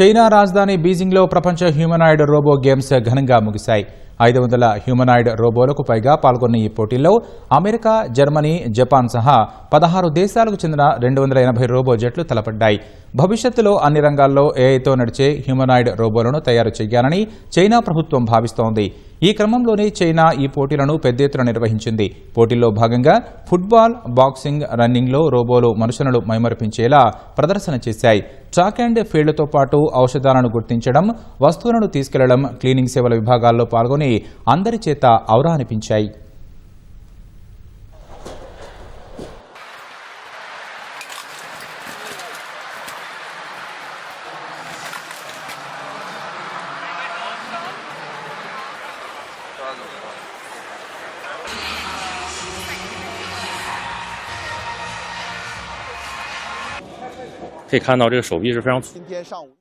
China రాజధాని బీజింగ్లో ప్రపంచ humanoid robo games ఘనంగా ముగిశాయి. ఐదు వందల హ్యూమనాయిడ్ రోబోలకు పైగా పాల్గొన్న ఈ పోటీల్లో అమెరికా జర్మనీ జపాన్ సహా పదహారు దేశాలకు చెందిన రెండు వందల ఎనభై రోబో జట్లు తలపడ్డాయి. భవిష్యత్తులో అన్ని రంగాల్లో ఏఐతో నడిచే హ్యూమనాయిడ్ రోబోలను తయారు చేయాలని చైనా ప్రభుత్వం భావిస్తోంది. ఈ క్రమంలోనే చైనా ఈ పోటీలను పెద్ద ఎత్తున నిర్వహించింది. పోటీల్లో భాగంగా ఫుట్బాల్ బాక్సింగ్ రన్నింగ్లో రోబోలు మనుషులను మైమరిపించేలా ప్రదర్శన చేశాయి. ట్రాక్ అండ్ ఫీల్డ్తో పాటు ఔషధాలను గుర్తించడం వస్తువులను తీసుకెళ్ళడం క్లీనింగ్ సేవల విభాగాల్లో పాల్గొని అందరి చేత ఔరా అనిపించాయి 可以看到这个手臂是非常粗。今天上午。